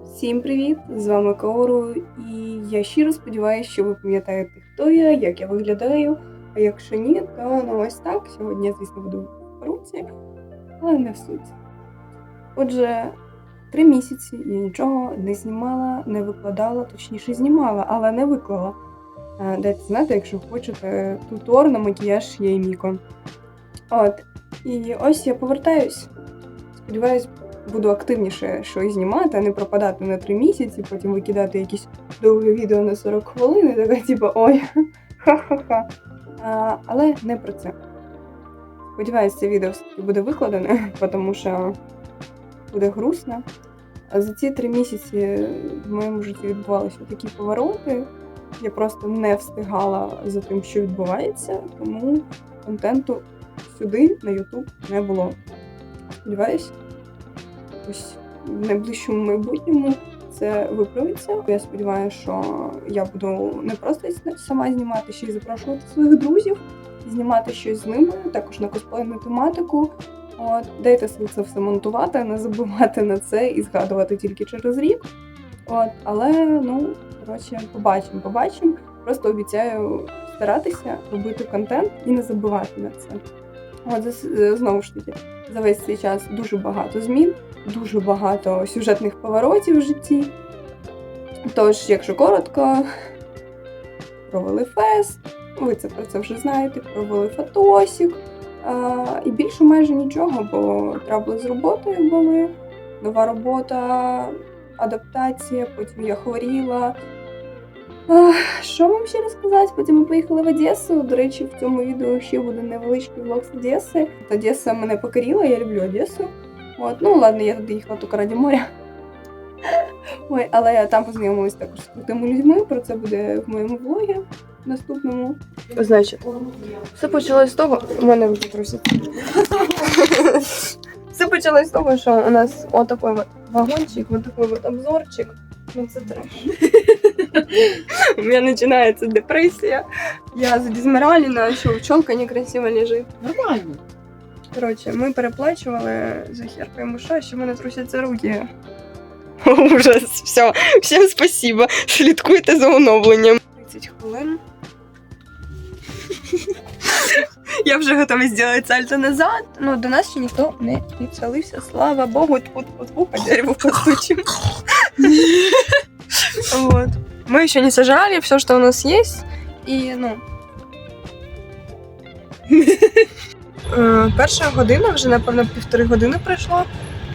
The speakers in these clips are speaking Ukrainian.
Всім привіт! З вами Каору, і я щиро сподіваюся, що ви пам'ятаєте, хто я, як я виглядаю. А якщо ні, то ну ось так. Сьогодні я, звісно, буду в перуці, але не в суть. Отже, три місяці я нічого не знімала, не викладала, точніше знімала, але не виклала. Е, Дайте знати, якщо хочете тутор на макіяж є і Міко. От. І ось я повертаюсь. Сподіваюсь, буду активніше щось знімати, а не пропадати на три місяці, потім викидати якісь довгі відео на 40 хвилин і така, типу, ой, ха-ха-ха. Але не про це. Сподіваюсь, це відео буде викладене, тому що буде грустно. А за ці три місяці в моєму житті відбувалися такі повороти. Я просто не встигала за тим, що відбувається, тому контенту сюди на YouTube не було. Сподіваюсь, ось в найближчому майбутньому це виправиться. Я сподіваюся, що я буду не просто сама знімати, ще й запрошувати своїх друзів, знімати щось з ними, також на косплейну тематику. От, дайте сил це все монтувати, не забувати на це і згадувати тільки через рік. От, але ну, коротше, побачимо, побачимо. Просто обіцяю старатися робити контент і не забувати на це. От знову ж таки, за весь цей час дуже багато змін, дуже багато сюжетних поворотів в житті. Тож, якщо коротко, провели фест, ви це про це вже знаєте, провели фотосік. А, і більше майже нічого, бо трабли з роботою були, нова робота, адаптація, потім я хворіла. Що вам ще розказати? Потім ми поїхали в Одесу. До речі, в цьому відео ще буде невеличкий влог з Одеси. От Одеса мене покорила, я люблю Одесу. От, ну ладно, я туди їхала тільки раді моря. Ой, але я там познайомилась також з крутими людьми. Про це буде в моєму влогі наступному. Значить, все почалось з того, у мене вже трусить. Все почалось з того, що у нас отакий от вагончик, вот такой вот обзорчик. Ну це треш. У меня начинается депрессия. Я задизморалена, що пчелка некрасиво лежить. Нормально. Коротше, ми переплачували за хер пойму що, що в мене трусяться руки. Ужас, все. Всім спасибо. Слідкуйте за оновленням. 30 хвилин. Я вже готова зробити сальто назад. Ну, до нас ще ніхто не підсалився, слава Богу, тут по дереву постучим. Вот. Мы еще не сожрали все, что у нас есть. И, ну. Е, Перша година, вже, напевно, півтори години пройшло.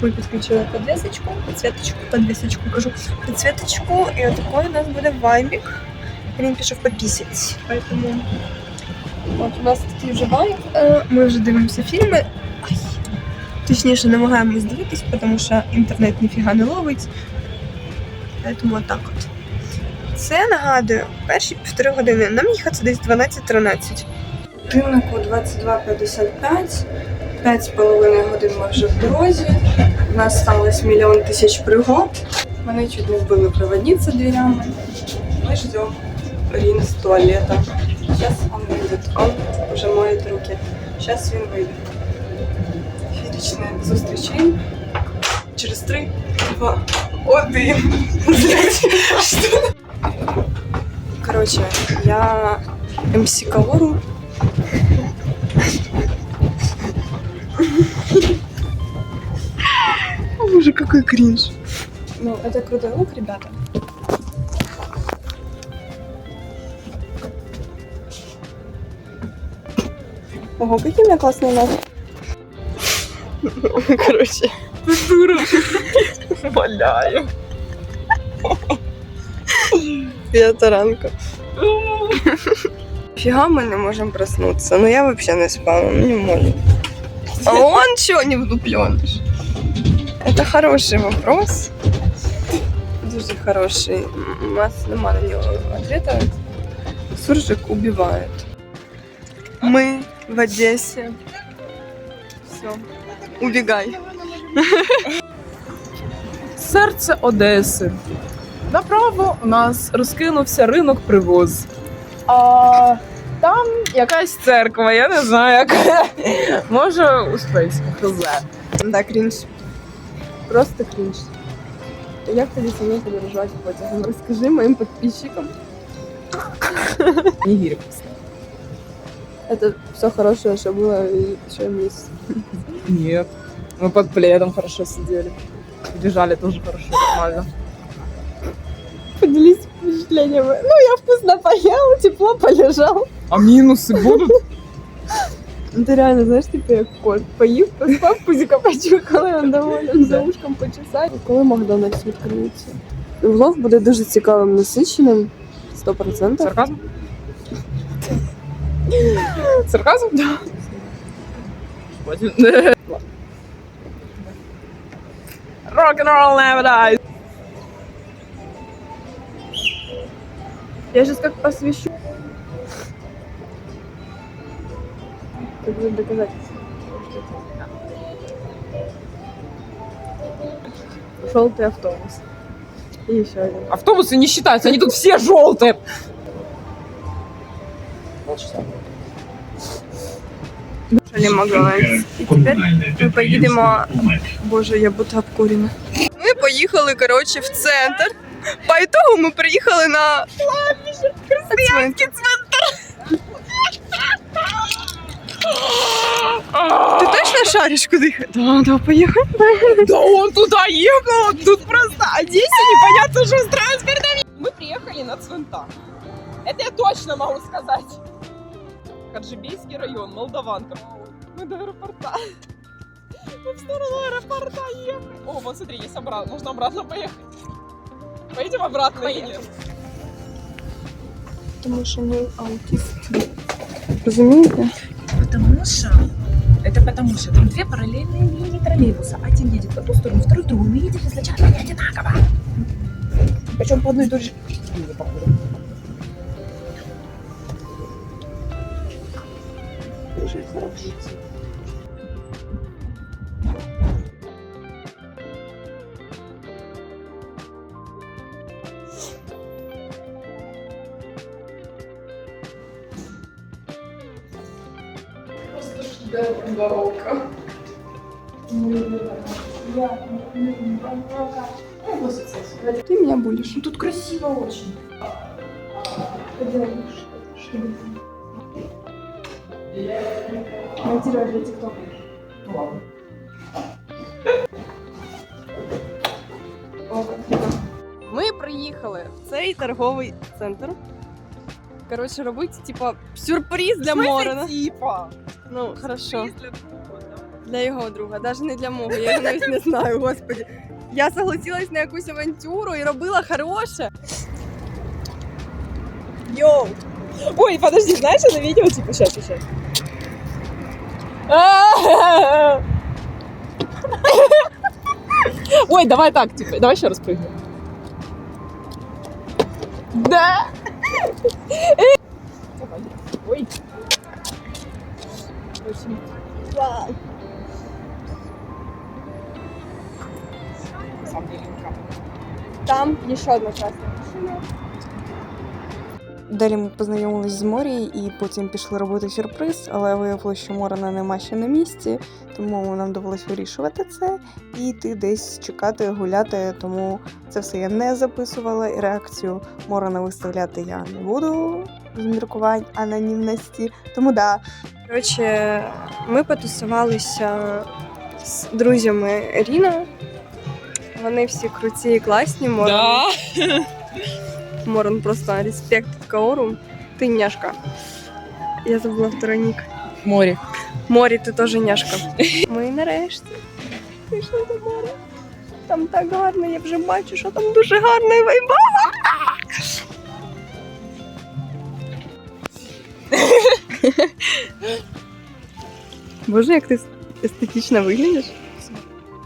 Ми підключили підвісочку, підсвіточку, підвісочку, кажу, підсвіточку, і отакий у нас буде вайбік. Він пішов попісять. Поэтому от у нас такий вже вайб. Е, Ми вже дивимося фільми. Ай. Точніше, намагаємось дивитись, тому що інтернет ніфіга не ловить. Поэтому отак от. Це нагадую, перші півтори години. Нам їхати десь 12-13. Годиннику 22.55. 5,5 годин ми вже в дорозі. У нас сталося мільйон тисяч пригод. Мене чуть не вбили проводниця дверями. Ми ждемо Рін з туалета. Зараз він вийде. Он вже моє руки. Зараз він вийде. Фірічне зустрічаємо. Через 3, 2, 1. Що? Короче, я МС Каору. Боже, какой кринж. Ну, это крутой лук, ребята. Ого, какие у меня классные ноги. Короче, дура. Валяю. П'ята ранку. Фига мы не можем проснуться. Ну я вообще не спала, ну не можу. А он чё не вдупленыш? Это хороший вопрос. Дуже хороший. У нас нема на нього ответа. Суржик убивает. Мы в Одессе. Все. Убегай. Серце Одеси. Направо у нас розкинувся ринок привоз. А там якась церква, я не знаю, яка. Може, успейська хз. Да, кринж. Просто кринж. Як тобі самі подорожувати потягом? Розкажи моїм підписчикам. Нигири. Это все хорошее, что было и что есть. Нет. Мы под пледом хорошо сидели. Лежали тоже хорошо, нормально. Поделись впечатлениями. Ну, я вкусно поел, тепло полежал. А минусы будут? Ну, ты реально, знаешь, типа як кот. Поїв, поспав, пузіка почухали, он доволен, за ушком почесав. Коли Макдональдс відкриється? Влог буде дуже цікавим, насиченим. 100%. Сарказм? Сарказм? Да. Рок-н-ролл never dies. Я сейчас как посвящу. Как будет доказательство. Желтый автобус. И еще один. Автобусы не считаются, они тут все желтые. Шалі Макдональдс. І тепер ми поїдемо. Боже, я будто обкурена. Ми поїхали, коротше, в центр. По ітогу ми приїхали на християнський центр. Ти точно шариш куди? Да, да, поїхали. Да он туда ехал, тут просто Одессе непонятно, что с транспортом. Мы приехали на Цвинта. Это я точно могу сказать. Хаджибейский район, Молдаванка. Мы до аэропорта. Мы в сторону аэропорта ехали. О, вот смотри, есть обратно. Можно обратно поехать. Поедем обратно или нет? Тому що ми аутисти. Розумієте? Потому что это потому что там две параллельные линии троллейбуса. Один едет в одну сторону, второй в другую. Мы едем изначально не одинаково. Причем по одной и той же линии, походу. Ти мене булиш. Ну, Тут красиво очень. Монтировать для ТикТока. Ми приїхали в цей торговий центр. Коротше, робити, типа, сюрприз для Морона. Типа. Ну, хорошо. Для його друга, навіть не для мого, я його навіть не знаю, господи. Я согласилась на якусь авантюру і робила хороше. Йоу! Ой, подожди, знаешь, на видео, типа, сейчас, сейчас. Ой, давай так, типа, давай еще раз прыгнем. Да. Давай. Ой. Очень. Вау! Самом. Там ще одна красна машина. Далі ми познайомились з Морі і потім пішли робити сюрприз, але виявилося, що Морона нема ще на місці, тому нам довелось вирішувати це і йти десь чекати, гуляти. Тому це все я не записувала. І реакцію Морона виставляти я не буду з міркувань анонімності. Тому да, Коротше, ми потусувалися з друзями Ріна. Вони всі круті і класні. Морон, Да. Морон просто респект Каору. Ти няшка. Я забула второй нік. Море. Морі, ти теж няшка. Ми нарешті прийшли до моря. Там так гарно, я вже бачу, що там дуже гарна вайба. Боже, як ти естетично виглядиш.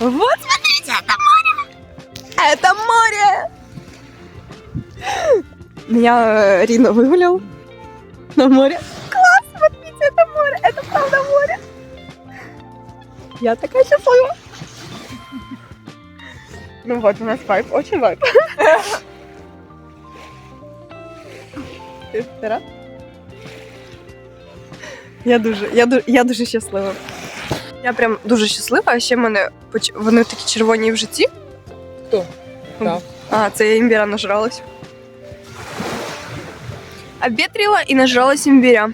Вот, смотрите, это море! Это море! Меня э, Рина выгулял на море. Класс, смотрите, это море, это правда море. Я такая счастлива. Ну вот, у нас вайп, очень вайп. Ти рад? Я дуже, я, ду- я дуже щаслива. Я прям дуже щаслива, а ще в мене поч- вони такі червоні в житті. Хто? Да. А, це я імбіря нажралась. Обветрила і нажралась імбіря.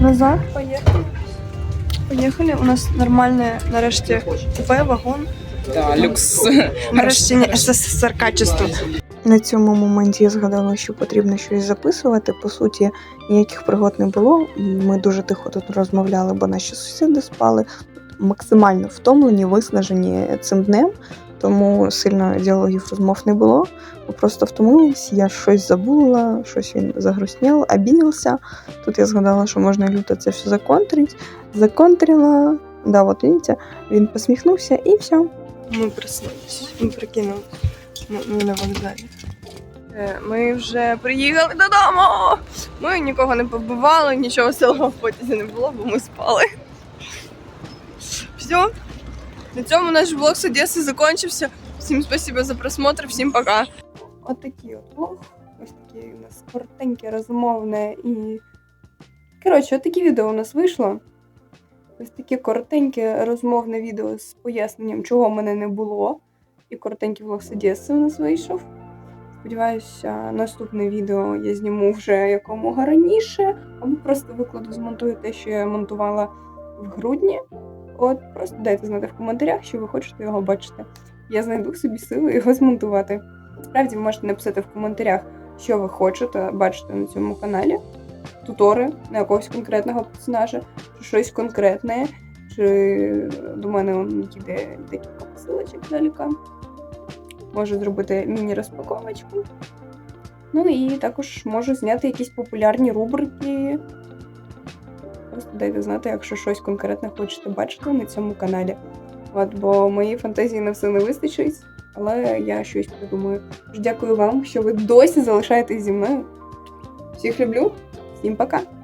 Назад? Поїхали. Поїхали. У нас нормальне, нарешті, купе, вагон. Да, люкс. Нарешті СССР качество. На цьому моменті я згадала, що потрібно щось записувати. По суті, ніяких пригод не було. Ми дуже тихо тут розмовляли, бо наші сусіди спали максимально втомлені, виснажені цим днем. Тому сильно діалогів розмов не було. Ми просто втомились, я щось забула, щось він загрустнів, обідався. Тут я згадала, що можна люто це все законтрити. Законтрила. Да, от видите, він посміхнувся і все. Ми проснулись. Ми прикинули. На вокзалі. Е, Ми вже приїхали додому. Ми нікого не побивали, нічого веселого в потязі не було, бо ми спали. Все. На цьому наш влог з Одеси закінчився. Всім спасибо за просмотр, всім пока. От такий от влог. Ось такий у нас коротеньке, розмовне і. Коротше, от таке відео у нас вийшло. Ось таке коротеньке розмовне відео з поясненням, чого в мене не було. І коротенький влог з Одеси у нас вийшов. Сподіваюся, наступне відео я зніму вже якомога раніше, або просто викладу, змонтую те, що я монтувала в грудні. От просто дайте знати в коментарях, що ви хочете його бачити. Я знайду собі сили його змонтувати. Справді ви можете написати в коментарях, що ви хочете бачити на цьому каналі. Тутори на якогось конкретного персонажа, чи щось конкретне, чи до мене йде декілька посилочок далека. Можу зробити міні-розпаковочку. Ну і також можу зняти якісь популярні рубрики. Просто дайте знати, якщо щось конкретне хочете бачити на цьому каналі. От, бо моїй фантазії на все не вистачить, але я щось придумаю. Дякую вам, що ви досі залишаєтесь зі мною. Всіх люблю, всім пока!